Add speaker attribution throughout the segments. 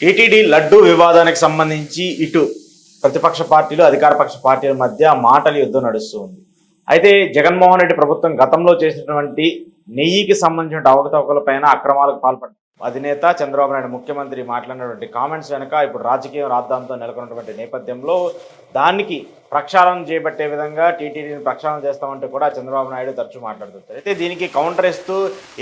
Speaker 1: TTD laddu వివాదానికి సంబంధించి ఇటు ప్రతిపక్ష పార్టీలు అధికార పక్ష పార్టీల మధ్య మాటల యుద్ధం నడుస్తుంది అయితే జగన్మోహన్ రెడ్డి ప్రభుత్వం గతంలో చేసినటువంటి నెయ్యికి సంబంధించిన అవకతవకలపైన అక్రమాలకు పాల్పడ్డారు. అధినేత చంద్రబాబు నాయుడు ముఖ్యమంత్రి మాట్లాడినటువంటి కామెంట్స్ వెనుక ఇప్పుడు రాజకీయం రాద్ధాంతో నెలకొన్నటువంటి నేపథ్యంలో దానికి ప్రక్షాళన చేపట్టే విధంగా టీటీడీని ప్రక్షాళన చేస్తామంటే కూడా చంద్రబాబు నాయుడు తరచూ మాట్లాడుతుంటారు. అయితే దీనికి కౌంటర్ ఇస్తూ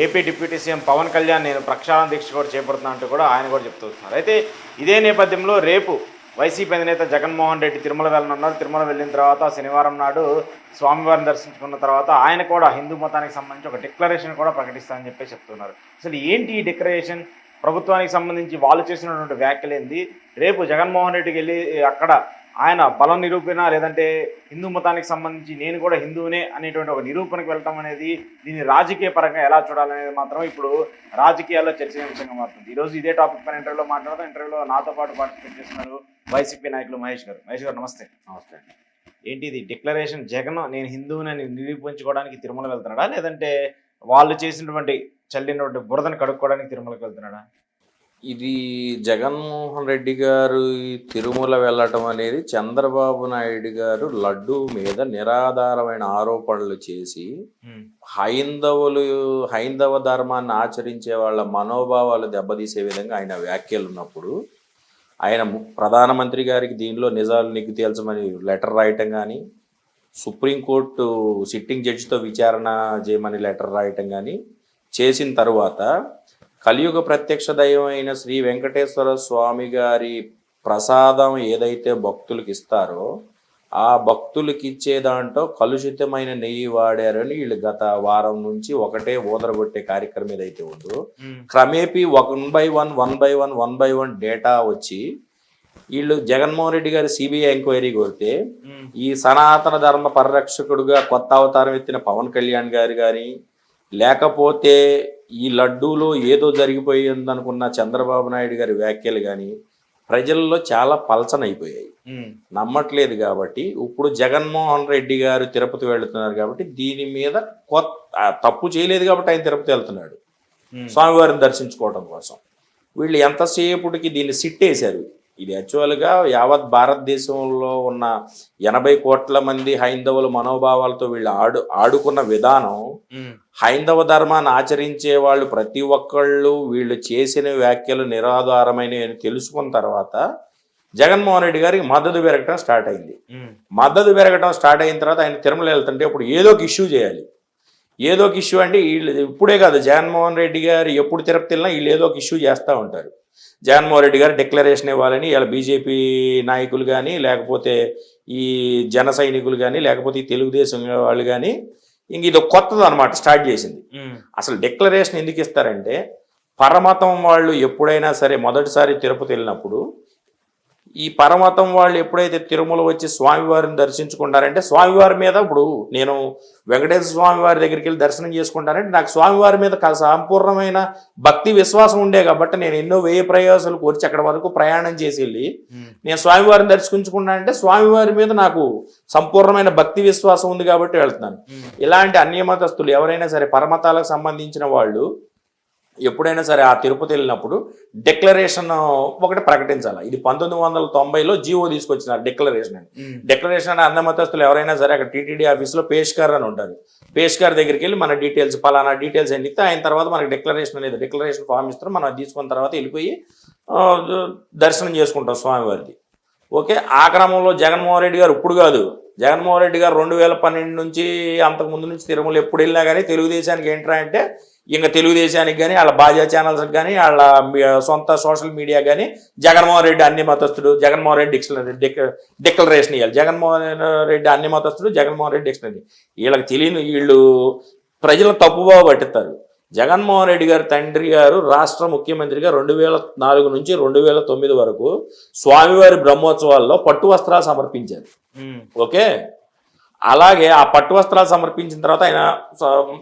Speaker 1: AP deputy CM Pawan Kalyan నేను ప్రక్షాళన దీక్ష కూడా చేపడుతున్నా అంటూ కూడా ఆయన కూడా చెప్తున్నారు అయితే ఇదే నేపథ్యంలో రేపు వైసీపీ అధినేత జగన్మోహన్ రెడ్డి తిరుమల వెళ్ళనున్నారు. తిరుమల వెళ్ళిన తర్వాత శనివారం నాడు స్వామివారిని దర్శించుకున్న తర్వాత ఆయన కూడా హిందూ మతానికి సంబంధించి ఒక డిక్లరేషన్ కూడా ప్రకటిస్తానని చెప్పి చెప్తున్నారు. అసలు ఏంటి ఈ డిక్లరేషన్? ప్రభుత్వానికి సంబంధించి వాళ్ళు చేసినటువంటి వ్యాఖ్యలు ఏంది? రేపు జగన్మోహన్ రెడ్డికి వెళ్ళి అక్కడ ఆయన బలం నిరూపణ లేదంటే హిందూ మతానికి సంబంధించి నేను కూడా హిందువునే అనేటువంటి ఒక నిరూపణకు వెళ్ళటం అనేది దీన్ని రాజకీయ పరంగా ఎలా చూడాలనేది మాత్రం ఇప్పుడు రాజకీయాల్లో చర్చనీయాంశంగా మారుతుంది. ఈరోజు ఇదే టాపిక్ పైన ఇంటర్వ్యూలో మాట్లాడదాం. ఇంటర్వ్యూలో నాతో పాటు పార్టిసిపేట్ చేస్తున్నారు వైసీపీ నాయకులు మహేష్ గారు. మహేష్ గారు నమస్తే. నమస్తే ఏంటి ఇది డిక్లరేషన్ జగన్ నేను హిందువునని నిరూపించుకోవడానికి తిరుమల వెళ్తున్నాడా? లేదంటే వాళ్ళు చేసినటువంటి చల్లినటువంటి బురదను కడుక్కోవడానికి తిరుమలకు వెళ్తున్నాడా?
Speaker 2: ఇది జగన్మోహన్ రెడ్డి గారు తిరుమల వెళ్ళటం అనేది చంద్రబాబు నాయుడు గారు లడ్డు మీద నిరాధారమైన ఆరోపణలు చేసి హైందవులు హైందవ ధర్మాన్ని ఆచరించే వాళ్ళ మనోభావాలు దెబ్బతీసే విధంగా ఆయన వ్యాఖ్యలు ఉన్నప్పుడు ఆయన ప్రధానమంత్రి గారికి దీనిలో నిజాలు నీకు తేల్చమని లెటర్ రాయటం కానీ సుప్రీంకోర్టు సిట్టింగ్ జడ్జితో విచారణ చేయమని లెటర్ రాయటం కానీ చేసిన తరువాత కలియుగ ప్రత్యక్ష దైవం అయిన శ్రీ వెంకటేశ్వర స్వామి గారి ప్రసాదం ఏదైతే భక్తులకు ఇస్తారో ఆ భక్తులకి ఇచ్చే దాంట్లో కలుషితమైన నెయ్యి వాడారని వీళ్ళు గత వారం నుంచి ఒకటే ఊదరగొట్టే కార్యక్రమం ఏదైతే ఉందో క్రమేపీ one by one one by one one by one data వచ్చి వీళ్ళు జగన్మోహన్ రెడ్డి గారి సిబిఐ ఎంక్వైరీ కోరితే ఈ సనాతన ధర్మ పరిరక్షకుడుగా కొత్త అవతారం ఎత్తిన పవన్ కళ్యాణ్ గారు కానీ లేకపోతే ఈ లడ్డూలో ఏదో జరిగిపోయింది అనుకున్న చంద్రబాబు నాయుడు గారి వ్యాఖ్యలు కానీ ప్రజల్లో చాలా పలచనైపోయాయి. నమ్మట్లేదు కాబట్టి ఇప్పుడు జగన్మోహన్ రెడ్డి గారు తిరుపతి వెళ్తున్నారు కాబట్టి దీని మీద కొత్త తప్పు చేయలేదు కాబట్టి ఆయన తిరుపతి వెళ్తున్నాడు. స్వామివారిని దర్శించుకోవడం కోసం. వీళ్ళు ఎంతసేపటికి దీన్ని సిట్టేశారు? ఇది యాక్చువల్గా యావత్ భారతదేశంలో ఉన్న ఎనభై కోట్ల మంది హైందవుల మనోభావాలతో వీళ్ళు ఆడు ఆడుకున్న విధానం హైందవ ధర్మాన్ని ఆచరించే వాళ్ళు ప్రతి ఒక్కళ్ళు వీళ్ళు చేసిన వ్యాఖ్యలు నిరాధారమైనవి అని తెలుసుకున్న తర్వాత జగన్మోహన్ రెడ్డి గారికి మద్దతు పెరగటం స్టార్ట్ అయింది. మద్దతు పెరగటం స్టార్ట్ అయిన తర్వాత ఆయన తిరుమల వెళ్తుంటే ఇప్పుడు ఏదో ఒక ఇష్యూ చేయాలి. ఏదో ఒక ఇష్యూ అంటే వీళ్ళు ఇప్పుడే కాదు జగన్మోహన్ రెడ్డి గారు ఎప్పుడు తిరుపతి వెళ్ళినా వీళ్ళు ఏదో ఒక ఇష్యూ చేస్తూ ఉంటారు. జగన్మోహన్ రెడ్డి గారు డిక్లరేషన్ ఇవ్వాలని ఇలా బీజేపీ నాయకులు కానీ లేకపోతే ఈ జన సైనికులు కానీ లేకపోతే ఈ తెలుగుదేశం వాళ్ళు కానీ ఇంక ఇది కొత్తది అనమాట స్టార్ట్ చేసింది. అసలు డిక్లరేషన్ ఎందుకు ఇస్తారంటే పరమతం వాళ్ళు ఎప్పుడైనా సరే మొదటిసారి తిరుపతి వెళ్ళినప్పుడు ఈ పరమతం వాళ్ళు ఎప్పుడైతే తిరుమల వచ్చి స్వామివారిని దర్శించుకుంటారంటే స్వామివారి మీద ఇప్పుడు నేను వెంకటేశ్వర స్వామి వారి దగ్గరికి వెళ్ళి దర్శనం చేసుకుంటానంటే నాకు స్వామివారి మీద సంపూర్ణమైన భక్తి విశ్వాసం ఉండే కాబట్టి నేను ఎన్నో వ్యయ ప్రయాసాలు కోర్చి అక్కడ వరకు ప్రయాణం చేసి వెళ్ళి నేను స్వామివారిని దర్శించుకుంటానంటే స్వామివారి మీద నాకు సంపూర్ణమైన భక్తి విశ్వాసం ఉంది కాబట్టి వెళ్తున్నాను. ఇలాంటి అన్యమతస్తులు ఎవరైనా సరే పరమతాలకు సంబంధించిన వాళ్ళు ఎప్పుడైనా సరే ఆ తిరుపతి వెళ్ళినప్పుడు డిక్లరేషన్ ఒకటి ప్రకటించాలి. ఇది పంతొమ్మిది వందల తొంభైలో జీవో తీసుకొచ్చినారు డిక్లరేషన్ అని. డిక్లరేషన్ అని అన్న మతస్థులు ఎవరైనా సరే అక్కడ టీటీడీ ఆఫీస్లో పేష్కార్ అని ఉంటారు. పేష్కార్ దగ్గరికి వెళ్ళి మన డీటెయిల్స్ పలానా డీటెయిల్స్ అని ఇస్తే ఆయన తర్వాత మనకి డిక్లరేషన్ అనేది డిక్లరేషన్ ఫామ్ ఇస్తారు. మనం తీసుకున్న తర్వాత వెళ్ళిపోయి దర్శనం చేసుకుంటాం స్వామివారిది ఓకే? ఆ క్రమంలో జగన్మోహన్ రెడ్డి గారు ఇప్పుడు కాదు. జగన్మోహన్ రెడ్డి గారు రెండు వేల పన్నెండు నుంచి అంతకు ముందు నుంచి తిరుమల ఎప్పుడు వెళ్ళినా కానీ తెలుగుదేశానికి ఏంట్రా అంటే ఇంకా తెలుగుదేశానికి కానీ వాళ్ళ బాజా ఛానల్స్కి కానీ వాళ్ళ సొంత సోషల్ మీడియా కానీ జగన్మోహన్ రెడ్డి అన్ని మతస్థుడు జగన్మోహన్ రెడ్డి డిక్లరీ డిక్లరేషన్ ఇవ్వాలి జగన్మోహన్ రెడ్డి అన్ని మతస్థుడు జగన్మోహన్ రెడ్డి డిక్షనరీ వీళ్ళకి తెలియని వీళ్ళు ప్రజలను తప్పుబావ పట్టిస్తారు. జగన్మోహన్ రెడ్డి గారి తండ్రి గారు రాష్ట్ర ముఖ్యమంత్రిగా రెండు వేల నాలుగు నుంచి రెండు వేల తొమ్మిది వరకు స్వామివారి బ్రహ్మోత్సవాల్లో పట్టు వస్త్రాలు సమర్పించారు. ఓకే? అలాగే ఆ పట్టు వస్త్రాలు సమర్పించిన తర్వాత ఆయన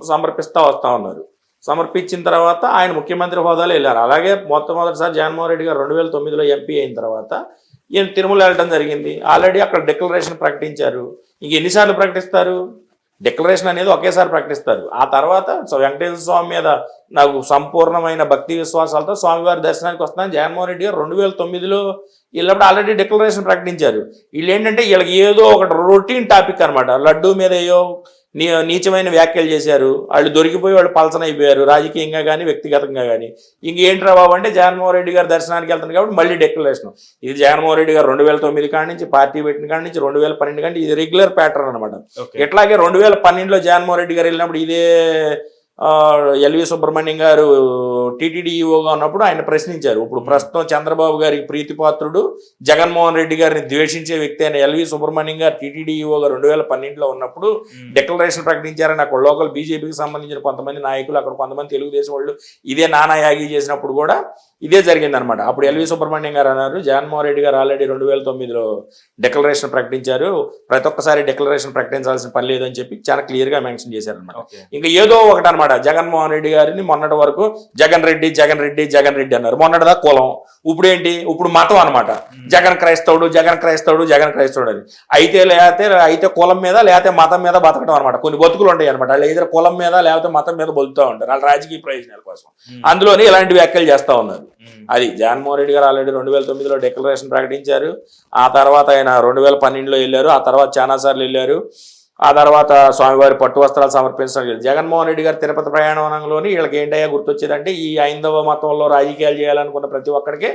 Speaker 2: సమర్పిస్తా వస్తా ఉన్నారు. సమర్పించిన తర్వాత ఆయన ముఖ్యమంత్రి హోదాలో వెళ్ళారు. అలాగే మొట్టమొదటిసారి జగన్మోహన్ రెడ్డి గారు రెండు వేల తొమ్మిదిలో ఎంపీ అయిన తర్వాత ఈయన తిరుమల వెళ్ళడం జరిగింది. ఆల్రెడీ అక్కడ డిక్లరేషన్ ప్రకటించారు. ఇంక ఎన్నిసార్లు ప్రకటిస్తారు? డిక్లరేషన్ అనేది ఒకేసారి ప్రకటిస్తారు. ఆ తర్వాత వెంకటేశ్వర స్వామి మీద నాకు సంపూర్ణమైన భక్తి విశ్వాసాలతో స్వామివారి దర్శనానికి వస్తున్నాను. జగన్మోహన్ రెడ్డి గారు రెండు వేల తొమ్మిదిలో వీళ్ళప్పుడు ఆల్రెడీ డిక్లరేషన్ ప్రకటించారు. వీళ్ళు ఏంటంటే వీళ్ళకి ఏదో ఒకటి రొటీన్ టాపిక్ అనమాట లడ్డూ మీద ఏయో నీ నీచమైన వ్యాఖ్యలు చేశారు. వాళ్ళు దొరికిపోయి వాళ్ళు పలసన అయిపోయారు. రాజకీయంగా కానీ వ్యక్తిగతంగా కానీ ఇంకేంట్రా బాబు అంటే జగన్మోహన్ రెడ్డి గారు దర్శనానికి వెళ్తాను కాబట్టి మళ్ళీ డిక్లరేషన్ ఇది జగన్మోహన్ రెడ్డి గారు రెండు వేల తొమ్మిది కాడి నుంచి పార్టీ పెట్టిన కాడి నుంచి రెండు వేల పన్నెండు కానీ ఇది రెగ్యులర్ ప్యాటర్న్ అనమాట ఇట్లాగే రెండు వేల పన్నెండులో జగన్మోహన్ రెడ్డి గారు వెళ్ళినప్పుడు ఇదే ఎల్వి సుబ్రహ్మణ్యం గారు టీటీడీ ఈఓగా ఉన్నప్పుడు ఆయన ప్రశ్నించారు. ఇప్పుడు ప్రస్తుతం చంద్రబాబు గారికి ప్రీతిపాత్రుడు జగన్మోహన్ రెడ్డి గారిని ద్వేషించే వ్యక్తి అయిన ఎల్వి సుబ్రహ్మణ్యం గారు టీటీడీ ఈఓగా రెండు వేల పన్నెండులో ఉన్నప్పుడు డిక్లరేషన్ ప్రకటించారని అక్కడ లోకల్ బీజేపీకి సంబంధించిన కొంతమంది నాయకులు అక్కడ కొంతమంది తెలుగుదేశం వాళ్ళు ఇదే నానా యాగి చేసినప్పుడు కూడా ఇదే జరిగిందనమాట అప్పుడు ఎల్వి సుబ్రహ్మణ్యం గారు అన్నారు జగన్మోహన్ రెడ్డి గారు ఆల్రెడీ రెండు వేల తొమ్మిదిలో డిక్లరేషన్ ప్రకటించారు. ప్రతి ఒక్కసారి డిక్లరేషన్ ప్రకటించాల్సిన పని లేదని చెప్పి చాలా క్లియర్గా మెన్షన్ చేశారనమాట ఇంకా ఏదో ఒకటి అనమాట జగన్మోహన్ రెడ్డి గారిని మొన్నటి వరకు జగన్ రెడ్డి జగన్ రెడ్డి జగన్ రెడ్డి అన్నారు. మొన్నటిదా కులం. ఇప్పుడు ఏంటి? ఇప్పుడు మతం అనమాట జగన్ క్రైస్తవుడు జగన్ క్రైస్తవుడు జగన్ క్రైస్తవుడు అని. అయితే లేకపోతే అయితే కులం మీద లేకపోతే మతం మీద బతకడం అనమాట కొన్ని బతుకులు ఉంటాయి అనమాట వాళ్ళు ఏదో కులం మీద లేకపోతే మతం మీద బతుకుతూ ఉంటారు. వాళ్ళ రాజకీయ ప్రయోజనాల కోసం. అందులోనే ఇలాంటి వ్యాఖ్యలు చేస్తూ ఉన్నారు. అది జగన్మోహన్ రెడ్డి గారు ఆల్రెడీ రెండు వేల తొమ్మిదిలో డిక్లరేషన్ ప్రకటించారు. ఆ తర్వాత ఆయన రెండు వేల పన్నెండులో వెళ్ళారు. ఆ తర్వాత చాలా సార్లు వెళ్ళారు. ఆ తర్వాత స్వామివారి పట్టు వస్త్రాలు సమర్పించడం జగన్మోహన్ రెడ్డి గారు తిరుపతి ప్రయాణంలోని వీళ్ళకి ఏంటయ్యా గుర్తొచ్చేదంటే ఈ ఐందవ మతంలో రాజకీయాలు చేయాలనుకున్న ప్రతి ఒక్కడికి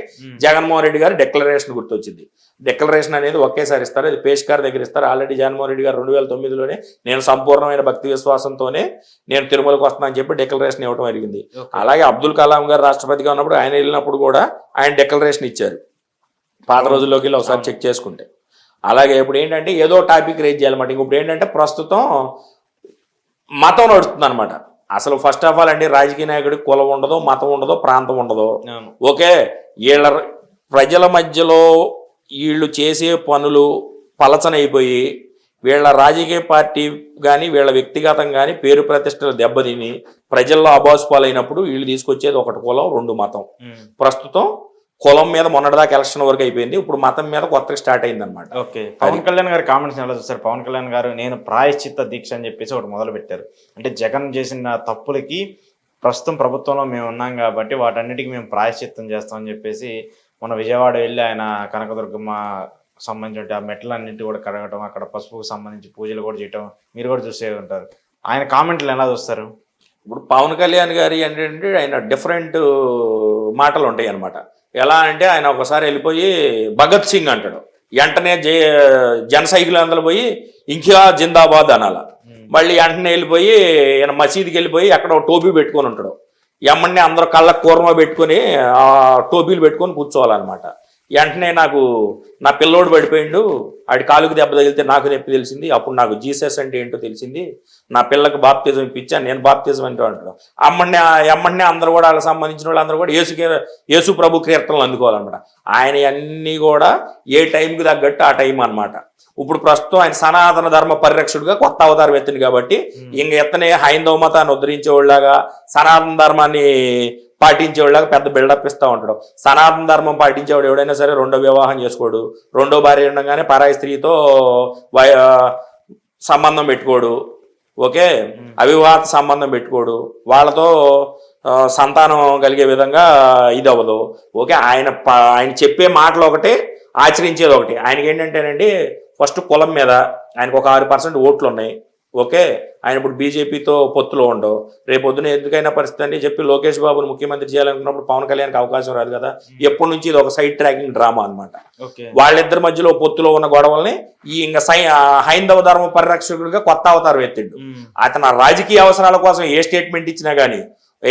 Speaker 2: జగన్మోహన్ రెడ్డి గారు డిక్లరేషన్ గుర్తొచ్చింది. డిక్లరేషన్ అనేది ఒకేసారి ఇస్తారు అది పేష్కార్ దగ్గర ఇస్తారు. ఆల్రెడీ జగన్మోహన్ రెడ్డి గారు రెండు వేల తొమ్మిదిలోనే నేను సంపూర్ణమైన భక్తి విశ్వాసంతోనే నేను తిరుమలకు వస్తున్నానని చెప్పి డిక్లరేషన్ ఇవ్వడం జరిగింది. అలాగే అబ్దుల్ కలాం గారు రాష్ట్రపతిగా ఉన్నప్పుడు ఆయన వెళ్ళినప్పుడు కూడా ఆయన డిక్లరేషన్ ఇచ్చారు. పాత రోజుల్లోకి వెళ్ళి ఒకసారి చెక్ చేసుకుంటే. అలాగే ఇప్పుడు ఏంటంటే ఏదో టాపిక్ రేజ్ చేయాలన్నమాట. ఇప్పుడు ఏంటంటే ప్రస్తుతం మతం నడుస్తుంది అనమాట అసలు ఫస్ట్ ఆఫ్ ఆల్ అండి రాజకీయ నాయకుడికి కులం ఉండదు మతం ఉండదు ప్రాంతం ఉండదు. ఓకే వీళ్ళ ప్రజల మధ్యలో వీళ్ళు చేసే పనులు పలచనైపోయి వీళ్ళ రాజకీయ పార్టీ కానీ వీళ్ళ వ్యక్తిగతం కానీ పేరు ప్రతిష్టలు దెబ్బతిని ప్రజల్లో అబాసుపాలైనప్పుడు వీళ్ళు తీసుకొచ్చేది ఒకటి కులం రెండు మతం. ప్రస్తుతం కులం మీద మొన్నటిదాకా ఎలక్షన్ వరకు అయిపోయింది. ఇప్పుడు మతం మీద కొత్తగా స్టార్ట్ అయింది అనమాట
Speaker 1: ఓకే పవన్ కళ్యాణ్ గారి కామెంట్స్ ఎలా చూస్తారు పవన్ కళ్యాణ్ గారు నేను ప్రాయశ్చిత్త దీక్ష అని చెప్పేసి ఒకటి మొదలు పెట్టారు. అంటే జగన్ చేసిన తప్పులకి ప్రస్తుతం ప్రభుత్వంలో మేము ఉన్నాం కాబట్టి వాటన్నిటికీ మేము ప్రాయశ్చిత్తం చేస్తామని చెప్పేసి మన విజయవాడ వెళ్ళి ఆయన కనకదుర్గమ్మ సంబంధించిన ఆ మెట్లన్నింటి కూడా కడగటం అక్కడ పసుపుకు సంబంధించి పూజలు కూడా చేయటం మీరు కూడా చూసే ఉంటారు. ఆయన కామెంట్లు ఎలా చూస్తారు?
Speaker 2: ఇప్పుడు పవన్ కళ్యాణ్ గారి ఏంటంటే ఆయన డిఫరెంట్ మాటలు ఉంటాయి అనమాట ఎలా అంటే ఆయన ఒకసారి వెళ్ళిపోయి భగత్ సింగ్ అంటాడు. వెంటనే జే జన సైకిల్ పోయి ఇంకియా జిందాబాద్ అనాల. మళ్ళీ వెంటనే వెళ్ళిపోయి ఈయన మసీదుకి వెళ్ళిపోయి అక్కడ ఒక టోపీ పెట్టుకొని ఉంటాడు. ఎమ్మడిని అందరూ కళ్ళకు కూర్మ పెట్టుకొని ఆ టోపీలు పెట్టుకొని కూర్చోవాలన్నమాట. వెంటనే నాకు నా పిల్లోడు పడిపోయిండు. ఆడి కాలుకి దెబ్బ తగిలితే నాకు నొప్పి తెలిసింది. అప్పుడు నాకు జీసస్ అంటే ఏంటో తెలిసింది. నా పిల్లకి బాప్తిజం ఇప్పించాను నేను బాప్తిజం అంటే అంటాడు అమ్మడిని ఎమ్మడిని అందరూ కూడా వాళ్ళకి సంబంధించిన వాళ్ళు అందరూ కూడా యేసు యేసు ప్రభు కీర్తనలు అందుకోవాలన్నమాట. ఆయన అన్నీ కూడా ఏ టైంకి తగ్గట్టు ఆ టైం అన్నమాట. ఇప్పుడు ప్రస్తుతం ఆయన సనాతన ధర్మ పరిరక్షకుడుగా కొత్త అవతారం ఎత్తింది కాబట్టి ఇంక ఎత్తనే హైందవ మతాన్ని ఉద్ధరించేవాళ్ళగా సనాతన ధర్మాన్ని పాటించేవాళ్ళగా పెద్ద బిల్డప్ ఇస్తూ ఉంటాడు. సనాతన ధర్మం పాటించేవాడు ఎవడైనా సరే రెండో వివాహం చేసుకోడు. రెండో భార్య ఉండగానే పరాయి స్త్రీతో సంబంధం పెట్టుకోడు. ఓకే? అవివాహ సంబంధం పెట్టుకోడు. వాళ్ళతో సంతానం కలిగే విధంగా ఇది అవ్వదు ఓకే? ఆయన ఆయన చెప్పే మాటలు ఒకటి ఆచరించేది ఒకటి. ఆయనకి ఏంటంటేనండి ఫస్ట్ కులం మీద ఆయనకు ఒక ఆరు పర్సెంట్ ఓట్లు ఉన్నాయి ఓకే ఆయన ఇప్పుడు బీజేపీతో పొత్తులో ఉండవు. రేపు పొద్దున ఎందుకైనా పరిస్థితి అని చెప్పి లోకేష్ బాబును ముఖ్యమంత్రి చేయాలనుకున్నప్పుడు పవన్ కళ్యాణ్కి అవకాశం రాదు కదా. ఎప్పటి నుంచి ఇది ఒక సైడ్ ట్రాకింగ్ డ్రామా అన్నమాట.
Speaker 1: ఓకే.
Speaker 2: వాళ్ళిద్దరి మధ్యలో పొత్తులో ఉన్న గొడవల్ని ఈ ఇంకా సై హైందవ ధర్మ పరిరక్షకుడిగా కొత్త అవతారం ఎత్తిండు. అతను రాజకీయ అవసరాల కోసం ఏ స్టేట్మెంట్ ఇచ్చినా కానీ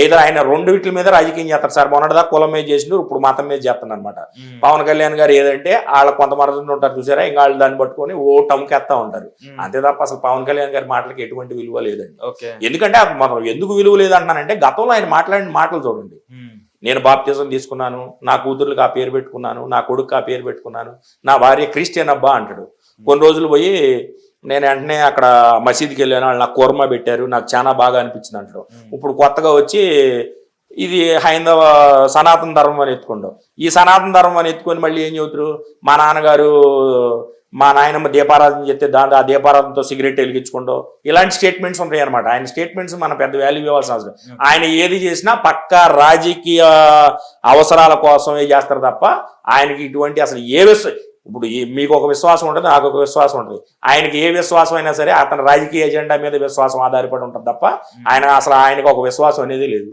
Speaker 2: ఏదో ఆయన రెండు వీటి మీద రాజకీయం చేస్తారు సార్. మొన్నటిదా కులం మీద చేసిండు ఇప్పుడు మతం మీద చేస్తాను అనమాట. పవన్ కళ్యాణ్ గారు ఏదంటే వాళ్ళ కొంతమంది ఉంటారు చూసారా? ఇంకా వాళ్ళు దాన్ని పట్టుకొని ఓ టమ్కేస్తా ఉంటారు. అంతే తప్ప అసలు పవన్ కళ్యాణ్ గారి మాటలకి ఎటువంటి విలువ లేదండి. ఎందుకంటే మనం ఎందుకు విలువ లేదంటున్నానంటే గతంలో ఆయన మాట్లాడిన మాటలు చూడండి. నేను బాప్తిజం తీసుకున్నాను నా కూతుర్లకు ఆ పేరు పెట్టుకున్నాను నా కొడుకు ఆ పేరు పెట్టుకున్నాను నా భార్య క్రిస్టియన్ అబ్బా అంటాడు. కొన్ని రోజులు పోయి నేను వెంటనే అక్కడ మసీదుకి వెళ్ళాను. వాళ్ళు నాకు కూర్మా పెట్టారు. నాకు చాలా బాగా అనిపించింది అంటాడు ఇప్పుడు కొత్తగా వచ్చి ఇది హైందవ సనాతన ధర్మం అని ఎత్తుకుంటాం. ఈ సనాతన ధర్మం అని ఎత్తుకొని మళ్ళీ ఏం చెబుతారు? మా నాన్నగారు మా నాయనమ్మ దీపారాధన చేస్తే దాంట్లో ఆ దీపారాధనతో సిగరెట్ వెలిగించుకుంటూ. ఇలాంటి స్టేట్మెంట్స్ ఉంటాయి అనమాట ఆయన స్టేట్మెంట్స్ మన పెద్ద వాల్యూ ఇవ్వాల్సిన అవసరం ఆయన ఏది చేసినా పక్కా రాజకీయ అవసరాల కోసమే చేస్తారు తప్ప ఆయనకి ఇటువంటి అసలు ఏ ఇప్పుడు ఈ- మీకు ఒక విశ్వాసం ఉంటుంది నాకు ఒక విశ్వాసం ఉంటుంది. ఆయనకి ఏ విశ్వాసం అయినా సరే అతని రాజకీయ ఎజెండా మీద విశ్వాసం ఆధారపడి ఉంటుంది తప్ప ఆయన అసలు ఆయనకు ఒక విశ్వాసం అనేది లేదు.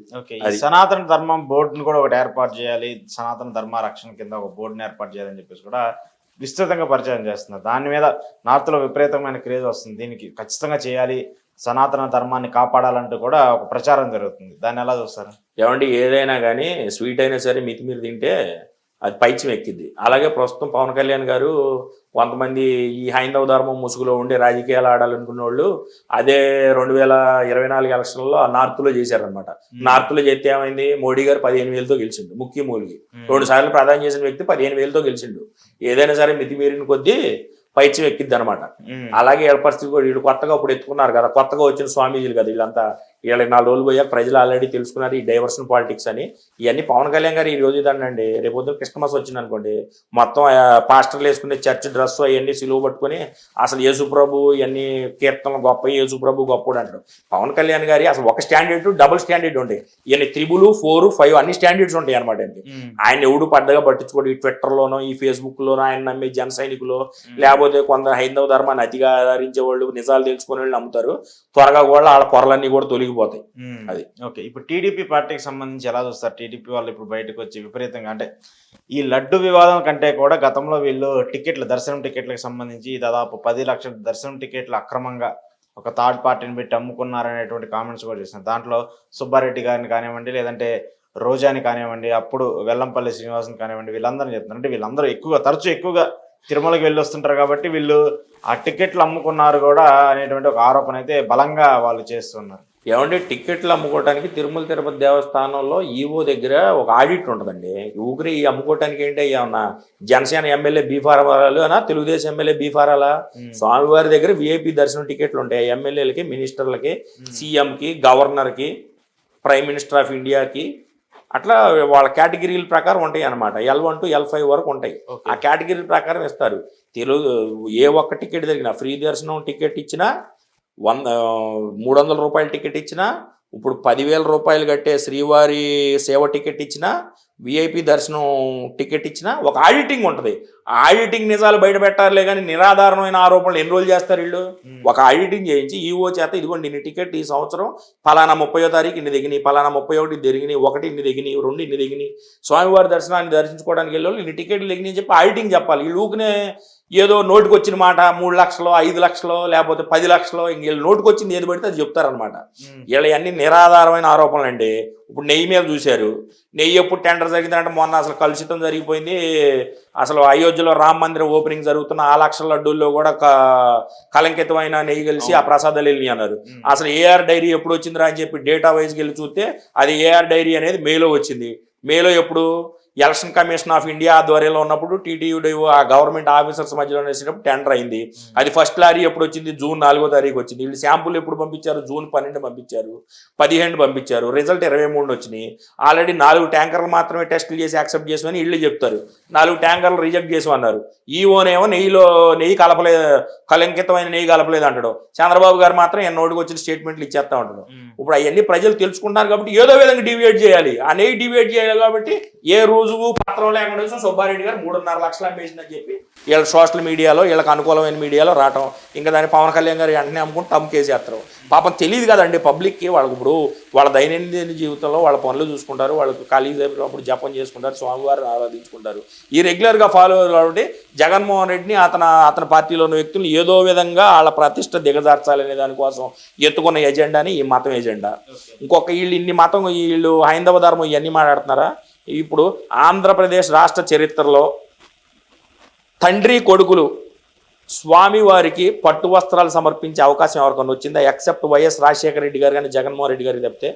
Speaker 1: సనాతన ధర్మం బోర్డును కూడా ఒకటి ఏర్పాటు చేయాలి సనాతన ధర్మ రక్షణ కింద ఒక బోర్డుని ఏర్పాటు చేయాలని చెప్పేసి కూడా విస్తృతంగా పరిచయం చేస్తున్నారు దాని మీద నార్త్లో విపరీతమైన క్రేజ్ వస్తుంది. దీనికి ఖచ్చితంగా చేయాలి సనాతన ధర్మాన్ని కాపాడాలంటూ కూడా ఒక ప్రచారం జరుగుతుంది. దాన్ని ఎలా చూస్తారు?
Speaker 2: ఏమండి ఏదైనా కానీ స్వీట్ అయినా సరే మితి మీరు తింటే అది పైచ్యం ఎక్కింది. అలాగే ప్రస్తుతం పవన్ కళ్యాణ్ గారు కొంతమంది ఈ హైందవ ధర్మం ముసుగులో ఉండి రాజకీయాలు ఆడాలనుకున్న వాళ్ళు అదే రెండు వేల ఇరవై నాలుగు ఎలక్షన్లో నార్త్లో చేశారనమాట నార్త్లో చేస్తే ఏమైంది? మోడీ గారు పదిహేను వేలతో గెలిచిండు. ముఖ్య మూలిగి రెండు సార్లు ప్రధాని చేసిన వ్యక్తి పదిహేను వేలతో గెలిచిండు. ఏదైనా సరే మితిమీరిన కొద్దీ పైచ్యం ఎక్కిద్ది అనమాట. అలాగే వీళ్ళ పరిస్థితి కూడా వీళ్ళు కొత్తగా ఇప్పుడు ఎత్తుకున్నారు కదా. కొత్తగా వచ్చిన స్వామీజీలు కదా వీళ్ళంతా. వీళ్ళకి నాలుగు రోజులు పోయాక ప్రజలు ఆల్రెడీ తెలుసుకున్నారు ఈ డైవర్షన్ పాలిటిక్స్ అని. ఇవన్నీ పవన్ కళ్యాణ్ గారు ఈ రోజు ఇదండి రేపు పొద్దున క్రిస్టమస్ వచ్చింది అనుకోండి మొత్తం పాస్టర్లు వేసుకునే చర్చ్ డ్రెస్ అవన్నీ సిలువ పట్టుకొని అసలు యేసుప్రభు ఇవన్నీ కీర్తనలు గొప్ప యేసుప్రభు గొప్పడు అంటాడు పవన్ కళ్యాణ్ గారి అసలు ఒక స్టాండర్డ్ డబుల్ స్టాండర్డ్ ఉంటాయి ఇవన్నీ త్రిబుల్ ఫోర్ ఫైవ్ అన్ని స్టాండర్డ్స్ ఉంటాయి అనమాట అండి. ఆయన ఎవడు పడ్డగా పట్టించుకోడు ఈ ట్విట్టర్లోనో ఈ ఫేస్బుక్లోనో ఆయన నమ్మే జన సైనికులు. లేకపోతే కొందరు హైందవ ధర్మాన్ని అతిగా ఆదరించే వాళ్ళు నిజాలు తెలుసుకునే వాళ్ళు నమ్ముతారు. త్వరగా కూడా వాళ్ళ పొరలన్నీ కూడా తొలగిపోతాయి
Speaker 1: ఉమ్.
Speaker 2: అది.
Speaker 1: ఓకే. ఇప్పుడు టీడీపీ పార్టీకి సంబంధించి ఎలా చూస్తారు? టీడీపీ వాళ్ళు ఇప్పుడు బయటకు వచ్చి విపరీతంగా అంటే ఈ లడ్డు వివాదం కంటే కూడా గతంలో వీళ్ళు టికెట్లు దర్శనం టికెట్లకు సంబంధించి దాదాపు పది లక్షల దర్శనం టికెట్లు అక్రమంగా ఒక థర్డ్ పార్టీని పెట్టి అమ్ముకున్నారనేటువంటి కామెంట్స్ కూడా చేస్తున్నారు. దాంట్లో సుబ్బారెడ్డి గారిని కానివ్వండి లేదంటే రోజాని కానివ్వండి అప్పుడు వెల్లంపల్లి శ్రీనివాసన్ కానివ్వండి వీళ్ళందరినీ చెప్తున్నారు. అంటే వీళ్ళందరూ ఎక్కువగా తరచూ ఎక్కువగా తిరుమలకి వెళ్ళి వస్తుంటారు కాబట్టి వీళ్ళు ఆ టికెట్లు అమ్ముకున్నారు కూడా అనేటువంటి ఒక ఆరోపణ అయితే బలంగా వాళ్ళు చేస్తున్నారు.
Speaker 2: ఏమంటే టికెట్లు అమ్ముకోవడానికి తిరుమల తిరుపతి దేవస్థానంలో ఈవో దగ్గర ఒక ఆడిట్ ఉంటుందండి. ఈ అమ్ముకోవటానికి ఏంటి ఏమన్నా జనసేన ఎమ్మెల్యే బీఫారాలు అనా తెలుగుదేశం ఎమ్మెల్యే బీఫారాలా స్వామివారి దగ్గర విఐపి దర్శనం టికెట్లు ఉంటాయి. ఎమ్మెల్యేలకి మినిస్టర్లకి సీఎంకి గవర్నర్కి ప్రైమ్ మినిస్టర్ ఆఫ్ ఇండియాకి అట్లా వాళ్ళ కేటగిరీల ప్రకారం ఉంటాయి అన్నమాట. L one to L five వరకు ఉంటాయి. ఆ కేటగిరీ ప్రకారం ఇస్తారు. తెలుగు ఏ ఒక్క టికెట్ జరిగినా ఫ్రీ దర్శనం టికెట్ ఇచ్చినా వంద మూడు వందల రూపాయల టికెట్ ఇచ్చినా ఇప్పుడు పదివేల రూపాయలు కట్టే శ్రీవారి సేవ టికెట్ ఇచ్చినా విఐపి దర్శనం టికెట్ ఇచ్చినా ఒక ఆడిటింగ్ ఉంటుంది. ఆడిటింగ్ నిజాలు బయట పెట్టారులే కానీ నిరాధారణమైన ఆరోపణలు ఎన్ని రోజులు చేస్తారు వీళ్ళు? ఒక ఆడిటింగ్ చేయించి ఈఓ చేత ఇదిగోండి ఇన్ని టికెట్ ఈ సంవత్సరం పలానా ముప్పయో తారీఖు ఇన్ని దిగినాయి పలానా ముప్పై ఒకటి దిగినాయి ఒకటి ఇన్ని దిగినాయి రెండు ఇన్ని దిగినాయి స్వామివారి దర్శనాన్ని దర్శించుకోవడానికి వెళ్ళి ఇన్ని టికెట్లు దిగినాయి చెప్పి ఆడిటింగ్ చెప్పాలి. వీళ్ళు ఏదో నోటికి వచ్చిన మాట మూడు లక్షలు ఐదు లక్షలు లేకపోతే పది లక్షలు వీళ్ళు నోటికి వచ్చింది ఏది పడితే అది చెప్తారనమాట వీళ్ళ అన్ని నిరాధారమైన ఆరోపణలు అండి ఇప్పుడు నెయ్యి మీద చూశారు. నెయ్యి ఎప్పుడు టెండర్ జరిగిందంటే మొన్న అసలు కలుషితం జరిగిపోయింది. అసలు అయోధ్యలో రామ మందిరం ఓపెనింగ్ జరుగుతున్న ఆ లక్షల లడ్డూల్లో కూడా కలంకితమైన నెయ్యి కలిసి ఆ ప్రసాదాలు వెళ్ళి అన్నారు. అసలు ఏఆర్ డైరీ ఎప్పుడు వచ్చిందిరా అని చెప్పి డేటా వైజ్కి వెళ్ళి చూస్తే అది ఏఆర్ డైరీ అనేది మేలో వచ్చింది. మేలో ఎప్పుడు? ఎలక్షన్ కమిషన్ ఆఫ్ ఇండియా ఆధ్వర్యంలో ఉన్నప్పుడు టీటీయూ ఆ గవర్నమెంట్ ఆఫీసర్స్ మధ్యలో వేసినప్పుడు టెండర్ అయింది. అది ఫస్ట్ లారీ ఎప్పుడు వచ్చింది? జూన్ నాలుగో తారీఖు వచ్చింది. వీళ్ళు శాంపుల్ ఎప్పుడు పంపించారు? జూన్ పన్నెండు పంపించారు. పదిహేను పంపించారు. రిజల్ట్ ఇరవై మూడు వచ్చినాయి. ఆల్రెడీ నాలుగు ట్యాంకర్లు మాత్రమే టెస్టులు చేసి యాక్సెప్ట్ చేసామని వీళ్ళు చెప్తారు. నాలుగు ట్యాంకర్లు రిజెక్ట్ చేసామన్నారు. ఈఓనేమో నెయ్యిలో నెయ్యి కలపలేదు కలంకితమైన నెయ్యి కలపలేదు అంటాడు. చంద్రబాబు గారు మాత్రం ఎన్న నోటికి వచ్చిన స్టేట్మెంట్లు ఇచ్చేస్తా ఉంటాడు ఇప్పుడు అవన్నీ ప్రజలు తెలుసుకుంటారు కాబట్టి ఏదో విధంగా డివియేట్ చేయాలి. ఆ నెయ్యి డివియేట్ చేయాలి కాబట్టి ఏ రుజువు పత్రం లేకుండా చూసిన సుబ్బారెడ్డి గారు మూడున్నర లక్షలు అమ్మేసిందని చెప్పి వీళ్ళ సోషల్ మీడియాలో వీళ్ళకి అనుకూలమైన మీడియాలో రావటం. ఇంకా దాన్ని పవన్ కళ్యాణ్ గారు వెంటనే అమ్ముకుంటూ కేసేస్తారు పాపం తెలియదు కదండి పబ్లిక్కి వాళ్ళకి ఇప్పుడు వాళ్ళ దైనందిన జీవితంలో వాళ్ళ పనులు చూసుకుంటారు వాళ్ళకి ఖాళీ అయినప్పుడు జపం చేసుకుంటారు స్వామివారిని ఆరాధించుకుంటారు. ఈ రెగ్యులర్గా ఫాలో కాబట్టి జగన్మోహన్ రెడ్డిని అతను అతని పార్టీలో ఉన్న వ్యక్తులు ఏదో విధంగా వాళ్ళ ప్రతిష్ట దిగజార్చాలనే దానికోసం ఎత్తుకున్న ఎజెండాని ఈ మతం ఎజెండా. ఇంకొక వీళ్ళు ఇన్ని మతం వీళ్ళు హైందవ ధర్మం ఇవన్నీ మాట్లాడుతున్నారా? ఇప్పుడు ఆంధ్రప్రదేశ్ రాష్ట్ర చరిత్రలో తండ్రి కొడుకులు స్వామివారికి పట్టు వస్త్రాలు సమర్పించే అవకాశం ఎవరికన్నా వచ్చిందా? ఎక్సెప్ట్ వైఎస్ రాజశేఖర రెడ్డి గారు కానీ జగన్మోహన్ రెడ్డి గారికి తప్పితే.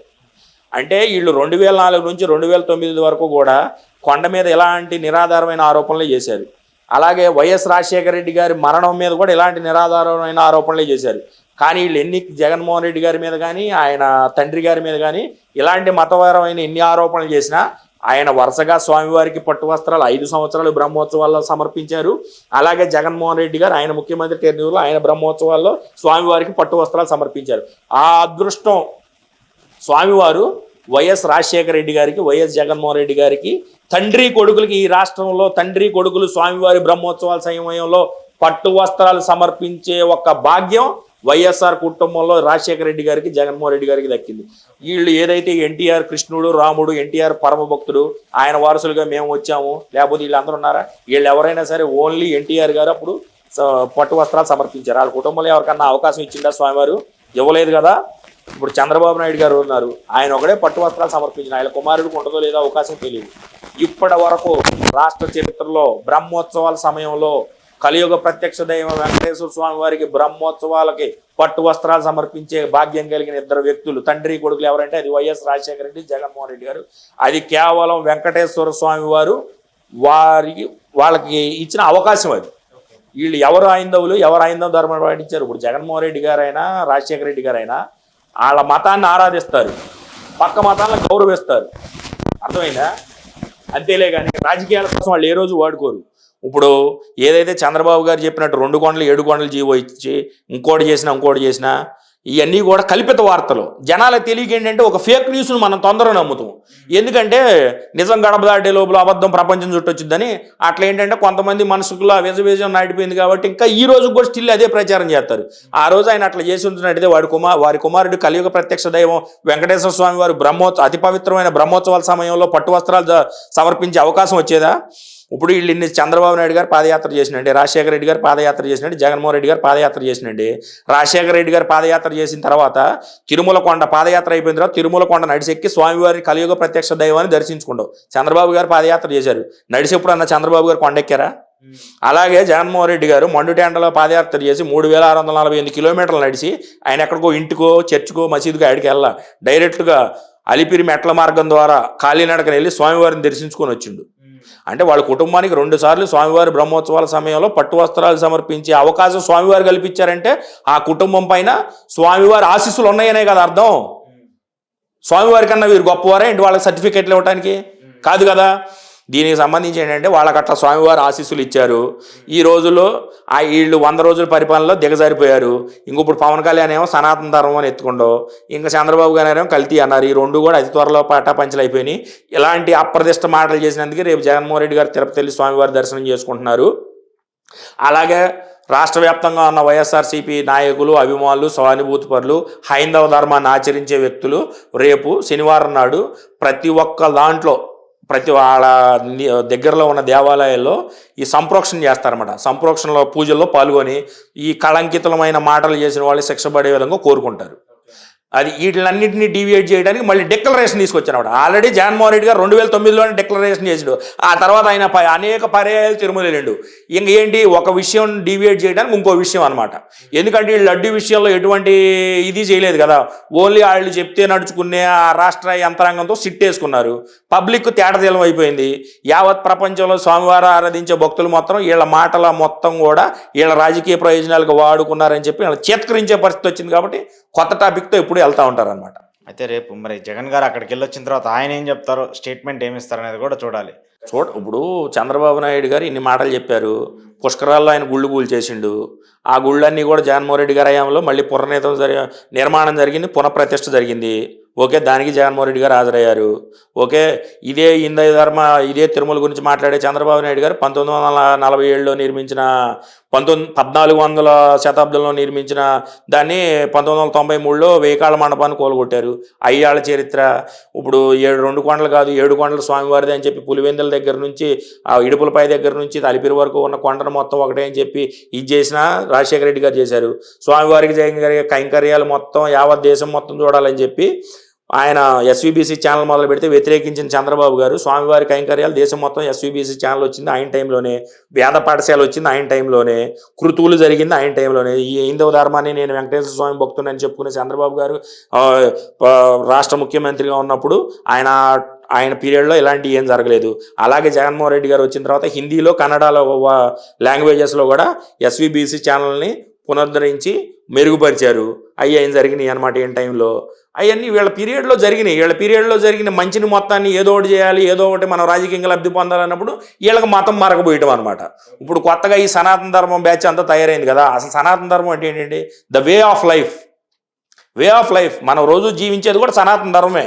Speaker 2: అంటే వీళ్ళు రెండు వేల నాలుగు నుంచి రెండు వేల తొమ్మిది వరకు కూడా కొండ మీద ఎలాంటి నిరాధారమైన ఆరోపణలు చేశారు. అలాగే వైఎస్ రాజశేఖర రెడ్డి గారి మరణం మీద కూడా ఇలాంటి నిరాధారమైన ఆరోపణలే చేశారు. కానీ వీళ్ళు ఎన్ని జగన్మోహన్ రెడ్డి గారి మీద కానీ ఆయన తండ్రి గారి మీద కానీ ఇలాంటి మతపరమైన ఎన్ని ఆరోపణలు చేసినా ఆయన వరుసగా స్వామివారికి పట్టు వస్త్రాలు ఐదు సంవత్సరాలు బ్రహ్మోత్సవాల్లో సమర్పించారు. అలాగే జగన్మోహన్ రెడ్డి గారు ఆయన ముఖ్యమంత్రి టెన్యూర్లో ఆయన బ్రహ్మోత్సవాల్లో స్వామివారికి పట్టు వస్త్రాలు సమర్పించారు. ఆ అదృష్టం స్వామివారు వైఎస్ రాజశేఖర రెడ్డి గారికి వైఎస్ జగన్మోహన్ రెడ్డి గారికి తండ్రి కొడుకులకి ఈ రాష్ట్రంలో తండ్రి కొడుకులు స్వామివారి బ్రహ్మోత్సవాల సమయంలో పట్టు వస్త్రాలు సమర్పించే ఒక భాగ్యం వైఎస్ఆర్ కుటుంబంలో రాజశేఖర రెడ్డి గారికి జగన్మోహన్ రెడ్డి గారికి దక్కింది. వీళ్ళు ఏదైతే ఎన్టీఆర్ కృష్ణుడు రాముడు ఎన్టీఆర్ పరమభక్తుడు ఆయన వారసులుగా మేము వచ్చాము లేకపోతే వీళ్ళందరూ ఉన్నారా? వీళ్ళు ఎవరైనా సరే ఓన్లీ ఎన్టీఆర్ గారు అప్పుడు పట్టు వస్త్రాలు సమర్పించారు. వాళ్ళ కుటుంబంలో ఎవరికన్నా అవకాశం ఇచ్చిందా స్వామివారు? ఇవ్వలేదు కదా. ఇప్పుడు చంద్రబాబు నాయుడు గారు ఉన్నారు. ఆయన ఒకడే పట్టు వస్త్రాలు సమర్పించిన. ఆయన కుమారుడికి ఉండదో లేదో అవకాశం తెలియదు ఇప్పటి వరకు రాష్ట్ర చరిత్రలో బ్రహ్మోత్సవాల సమయంలో కలియుగ ప్రత్యక్ష దైవం వెంకటేశ్వర స్వామి వారికి బ్రహ్మోత్సవాలకి పట్టు వస్త్రాలు సమర్పించే భాగ్యం కలిగిన ఇద్దరు వ్యక్తులు. తండ్రి కొడుకులు ఎవరంటే అది వైఎస్ రాజశేఖర రెడ్డి జగన్మోహన్ రెడ్డి గారు. అది కేవలం వెంకటేశ్వర స్వామి వారు వారికి వాళ్ళకి ఇచ్చిన అవకాశం అది. వీళ్ళు ఎవరు ఐందవులు ఎవరు ఐందవ ధర్మం పాటించారు? ఇప్పుడు జగన్మోహన్ రెడ్డి గారైనా రాజశేఖర రెడ్డి గారైనా వాళ్ళ మతాన్ని ఆరాధిస్తారు. పక్క మతాలను గౌరవిస్తారు. అర్థమైందా? అంతేలే కానీ రాజకీయాల కోసం వాళ్ళు ఏ రోజు వాడుకోరు. ఇప్పుడు ఏదైతే చంద్రబాబు గారు చెప్పినట్టు రెండు కొండలు ఏడు కొండలు జీవో ఇచ్చి ఇంకోటి చేసినా ఇంకోటి చేసినా ఇవన్నీ కూడా కల్పిత వార్తలు. జనాల తెలియక ఏంటంటే ఒక ఫేక్ న్యూస్ను మనం తొందరగా నమ్ముతాం. ఎందుకంటే నిజం గడప దాటే లోపల అబద్ధం ప్రపంచం చుట్టొచ్చిందని అట్లా ఏంటంటే కొంతమంది మనసుకులో విజవిజం నాటిపోయింది కాబట్టి ఇంకా ఈ రోజు కూడా స్టిల్ అదే ప్రచారం చేస్తారు. ఆ రోజు ఆయన అట్లా చేసి ఉంటున్నట్టయితే వాడి కుమార్ వారి కుమారుడు కలియుగ ప్రత్యక్ష దైవం వెంకటేశ్వర స్వామి వారు బ్రహ్మోత్సవ అతి పవిత్రమైన బ్రహ్మోత్సవాల సమయంలో పట్టు వస్త్రాలు సమర్పించే అవకాశం వచ్చేదా? ఇప్పుడు వీళ్ళు ఇన్ని చంద్రబాబు నాయుడు గారు పాదయాత్ర చేసినండి రాజశేఖర రెడ్డి గారు పాదయాత్ర చేసినండి జగన్మోహన్ రెడ్డి గారు పాదయాత్ర చేసినండి. రాజశేఖర రెడ్డి గారు పాదయాత్ర చేసిన తర్వాత తిరుమల కొండ పాదయాత్ర అయిపోయిన తర్వాత తిరుమల కొండ నడిచెక్కి స్వామివారి కలియుగ ప్రత్యక్ష దైవాన్ని దర్శించుకుంటాం. చంద్రబాబు గారు పాదయాత్ర చేశారు. నడిసేప్పుడు అన్న చంద్రబాబు గారు కొండెక్కారా? అలాగే జగన్మోహన్ రెడ్డి గారు మండుటెండలో పాదయాత్ర చేసి మూడు వేల ఆరు వందల నలభై ఎనిమిది కిలోమీటర్లు నడిచి ఆయన ఎక్కడికో ఇంటికో చర్చికో మసీదుకో ఆడికి వెళ్ళా డైరెక్ట్గా అలిపిరి మెట్ల మార్గం ద్వారా కాళీనడకని వెళ్ళి స్వామివారిని దర్శించుకొని వచ్చిండు. అంటే వాళ్ళ కుటుంబానికి రెండు సార్లు స్వామివారి బ్రహ్మోత్సవాల సమయంలో పట్టు వస్త్రాలు సమర్పించే అవకాశం స్వామివారు కల్పించారంటే ఆ కుటుంబం పైన స్వామివారి ఆశీస్సులు ఉన్నాయనే కదా అర్థం? స్వామివారి కన్నా వీరు గొప్పవారే? ఏంటి వాళ్ళకి సర్టిఫికెట్లు ఇవ్వడానికి కాదు కదా? దీనికి సంబంధించి ఏంటంటే వాళ్ళకి అట్లా స్వామివారు ఆశీస్సులు ఇచ్చారు. ఈ రోజుల్లో ఆ వీళ్ళు వంద రోజుల పరిపాలనలో దిగజారిపోయారు. ఇంక ఇప్పుడు పవన్ కళ్యాణ్ ఏమో సనాతన ధర్మం అని ఎత్తుకుండో ఇంకా చంద్రబాబు గారు ఏమో కల్తీ అన్నారు. ఈ రెండు కూడా అతి త్వరలో పటాపంచలు అయిపోయినాయి. ఇలాంటి అప్రదిష్ట మాటలు చేసినందుకే రేపు జగన్మోహన్ రెడ్డి గారు తిరుపతి వెళ్ళి స్వామివారి దర్శనం చేసుకుంటున్నారు. అలాగే రాష్ట్ర వ్యాప్తంగా ఉన్న వైఎస్ఆర్సీపీ నాయకులు అభిమానులు సానుభూతి పరులు హైందవ ధర్మాన్ని ఆచరించే వ్యక్తులు రేపు శనివారం నాడు ప్రతి ఒక్క దాంట్లో ప్రతి వాళ్ళ దగ్గరలో ఉన్న దేవాలయాల్లో ఈ సంప్రోక్షణ చేస్తారన్నమాట. సంప్రోక్షణలో పూజల్లో పాల్గొని ఈ కళంకితమైన మాటలు చేసిన వాళ్ళు శిక్ష పడే విధంగా కోరుకుంటారు. అది వీటిలన్నింటినీ డీవియేట్ చేయడానికి మళ్ళీ డిక్లరేషన్ తీసుకొచ్చాడు ఆల్రెడీ జగన్మోహన్ రెడ్డి గారు రెండు వేల తొమ్మిదిలోనే డిక్లరేషన్ చేసాడు ఆ తర్వాత ఆయన ప- అనేక పర్యాయాలు తిరుమల ఇంక ఏంటి? ఒక విషయం డీవియేట్ చేయడానికి ఇంకో విషయం అనమాట ఎందుకంటే వీళ్ళు లడ్డు విషయంలో ఎటువంటి ఇది చేయలేదు కదా. ఓన్లీ వాళ్ళు చెప్తే నడుచుకునే ఆ రాష్ట్ర యంత్రాంగంతో సిట్టేసుకున్నారు పబ్లిక్ తేటతీలం అయిపోయింది. యావత్ ప్రపంచంలో స్వామివారు ఆరాధించే భక్తులు మొత్తం వీళ్ళ మాటల మొత్తం కూడా వీళ్ళ రాజకీయ ప్రయోజనాలకు వాడుకున్నారని చెప్పి వీళ్ళ చేత్కరించే పరిస్థితి వచ్చింది కాబట్టి కొత్త టాపిక్తో ఇప్పుడు వెళ్తూ ఉంటారనమాట
Speaker 1: అయితే రేపు మరి జగన్ గారు అక్కడికి వెళ్ళొచ్చిన తర్వాత ఆయన ఏం చెప్తారో స్టేట్మెంట్ ఏమి ఇస్తారు అనేది కూడా చూడాలి.
Speaker 2: చూడ ఇప్పుడు చంద్రబాబు నాయుడు గారు ఇన్ని మాటలు చెప్పారు. పుష్కరాల్లో ఆయన గుళ్ళు కూల్ చేసిండు ఆ గుళ్ళన్నీ కూడా జగన్మోహన్ రెడ్డి గారి హయాంలో మళ్ళీ పునర్నిర్మాణం జరి నిర్మాణం జరిగింది పునఃప్రతిష్ఠ జరిగింది. ఓకే దానికి జగన్మోహన్ రెడ్డి గారు హాజరయ్యారు. ఓకే ఇదే హిందూ ధర్మ ఇదే తిరుమల గురించి మాట్లాడే చంద్రబాబు నాయుడు గారు పంతొమ్మిది వందల నలభై ఏడులో నిర్మించిన పంతొమ్మిది పద్నాలుగు వందల శతాబ్దంలో నిర్మించిన దాన్ని పంతొమ్మిది వందల తొంభై మూడులో వేకాళ మండపాన్ని కోలుగొట్టారు. అయ్యాళ్ళ చరిత్ర. ఇప్పుడు ఏడు రెండు కొండలు కాదు ఏడు కొండలు స్వామివారిది అని చెప్పి పులివెందుల దగ్గర నుంచి ఆ ఇడుపులపై దగ్గర నుంచి తలిపిరి వరకు ఉన్న కొండను మొత్తం ఒకటే అని చెప్పి ఇది చేసిన రాజశేఖర రెడ్డి గారు చేశారు. స్వామివారికి జరిగే కైంకర్యాలు మొత్తం యావత్ దేశం మొత్తం చూడాలని చెప్పి ఆయన ఎస్వీబీసీ ఛానల్ మొదలు పెడితే వ్యతిరేకించిన చంద్రబాబు గారు స్వామివారి కైంకర్యాలు దేశం మొత్తం ఎస్వీబీసీ ఛానల్ వచ్చింది ఆయన టైంలోనే వేద పాఠశాల వచ్చింది ఆయన టైంలోనే కృతువులు జరిగింది ఆయన టైంలోనే ఈ హిందవ ధర్మాన్ని నేను వెంకటేశ్వర స్వామి భక్తునని చెప్పుకునే చంద్రబాబు గారు రాష్ట్ర ముఖ్యమంత్రిగా ఉన్నప్పుడు ఆయన ఆయన పీరియడ్లో ఇలాంటి ఏం జరగలేదు. అలాగే జగన్మోహన్ రెడ్డి గారు వచ్చిన తర్వాత హిందీలో కన్నడలో లాంగ్వేజెస్లో కూడా ఎస్వీబీసీ ఛానల్ని పునరుద్ధరించి మెరుగుపరిచారు. అయ్యి ఏం జరిగినాయి అనమాట ఏం టైంలో అవన్నీ వీళ్ళ పీరియడ్లో జరిగినాయి. వీళ్ళ పీరియడ్లో జరిగిన మంచిని మొత్తాన్ని ఏదో ఒకటి చేయాలి ఏదో ఒకటి మనం రాజకీయంగా లబ్ధి పొందాలన్నప్పుడు వీళ్ళకి మతం మరకపోయటం అనమాట ఇప్పుడు కొత్తగా ఈ సనాతన ధర్మం బ్యాచ్ అంతా తయారైంది కదా అసలు సనాతన ధర్మం అంటే ఏంటండి the way of life. Way of life. మనం రోజు జీవించేది కూడా సనాతన ధర్మమే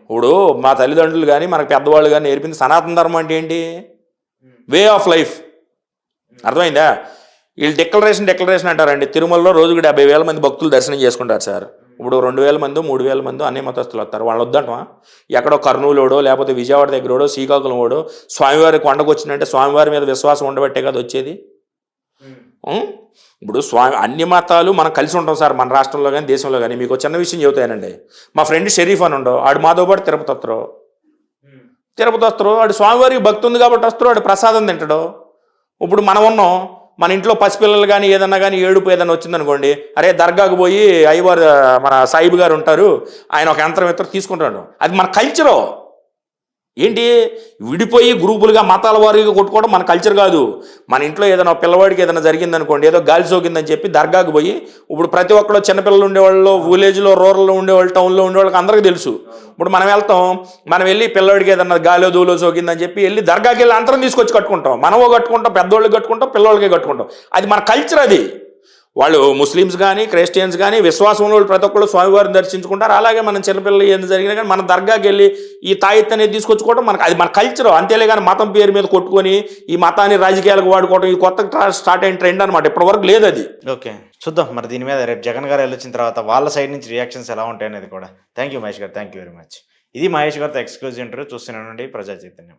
Speaker 2: ఇప్పుడు మా తల్లిదండ్రులు కానీ మనకు పెద్దవాళ్ళు కానీ నేర్పింది సనాతన ధర్మం అంటే ఏంటి? Way of life. అర్థమైందా? వీళ్ళు డిక్లరేషన్ డిక్లరేషన్ అంటారండి. తిరుమలలో రోజుకు డెబ్బై వేల మంది భక్తులు దర్శనం చేసుకుంటారు సార్. ఇప్పుడు రెండు వేల మంది మూడు వేల మంది అన్ని మతస్థులు వస్తారు. వాళ్ళు వద్దంటమా? ఎక్కడో కర్నూలుడో లేకపోతే విజయవాడ దగ్గరోడో శ్రీకాకుళం ఓడో స్వామివారి కొండకు వచ్చిందంటే స్వామివారి మీద విశ్వాసం ఉండబట్టే కదా వచ్చేది? ఉం? ఇప్పుడు స్వామి అన్ని మతాలు మనం కలిసి ఉంటాం సార్ మన రాష్ట్రంలో కానీ దేశంలో కానీ మీకు చిన్న విషయం చెబుతానండి. మా ఫ్రెండ్ షరీఫ్ అని ఉండవు. ఆడు మాతో పాటు తిరుపతి వస్తారు తిరుపతి వస్తారు ఆడు స్వామివారికి భక్తి ఉంది కాబట్టి వస్తారు ఆడు ప్రసాదం తింటాడు. ఇప్పుడు మనం ఉన్నాం. మన ఇంట్లో పసిపిల్లలు కానీ ఏదన్నా కానీ ఏడుపు ఏదైనా వచ్చిందనుకోండి అరే దర్గాకు పోయి అయ్యవారు మన సాయిబు గారు ఉంటారు ఆయన ఒక యంత్రం ఎత్తు తీసుకుంటాడు. అది మన కల్చరు ఏంటి? విడిపోయి గ్రూపులుగా మతాల వారీగా కొట్టుకోవడం మన కల్చర్ కాదు. మన ఇంట్లో ఏదైనా పిల్లవాడికి ఏదైనా జరిగిందనుకోండి ఏదో గాలి సోకిందని చెప్పి దర్గాకు పోయి ఇప్పుడు ప్రతి ఒక్కరు చిన్నపిల్లలు ఉండేవాళ్ళు విలేజ్లో రూరల్లో ఉండేవాళ్ళు టౌన్లో ఉండేవాళ్ళకి అందరికీ తెలుసు. ఇప్పుడు మనం వెళ్తాం మనం వెళ్ళి పిల్లవాడికి ఏదన్నా గాలో దూలో సోకిందని చెప్పి వెళ్ళి దర్గాకి వెళ్ళి అందరం తీసుకొచ్చి కట్టుకుంటాం. మనమో కట్టుకుంటాం పెద్దోళ్ళకి కట్టుకుంటాం పిల్లలకి కట్టుకుంటాం. అది మన కల్చర్ అది. వాళ్ళు ముస్లిమ్స్ కానీ క్రిస్టియన్స్ కానీ విశ్వాసం వాళ్ళు ప్రతి ఒక్కళ్ళు స్వామివారిని దర్శించుకుంటారు. అలాగే మన చిన్నపిల్లలు ఏం జరిగినా కానీ మన దర్గాకి వెళ్ళి ఈ తాయిత్ అనేది తీసుకొచ్చుకోవడం మనకు అది మన కల్చర్ అంతేలే కానీ మతం పేరు మీద కొట్టుకొని ఈ మతాన్ని రాజకీయాలకు వాడుకోవడం ఈ కొత్త స్టార్ట్ అయిన ట్రెండ్ అనమాట ఇప్పటివరకు లేదు అది.
Speaker 1: ఓకే. చూద్దాం మరి దీని మీద రేపు జగన్ గారు వెళ్ళొచ్చిన తర్వాత వాళ్ళ సైడ్ నుంచి రియాక్షన్స్ ఎలా ఉంటాయి అనేది కూడా. థ్యాంక్ యూ మహేష్ గారు. థ్యాంక్ యూ వెరీ మచ్ ఇది మహేష్ గారితో ఎక్స్క్లూజివ్ ఇంటర్వ్యూ చూస్తున్నానండి ప్రజా చైతన్యం.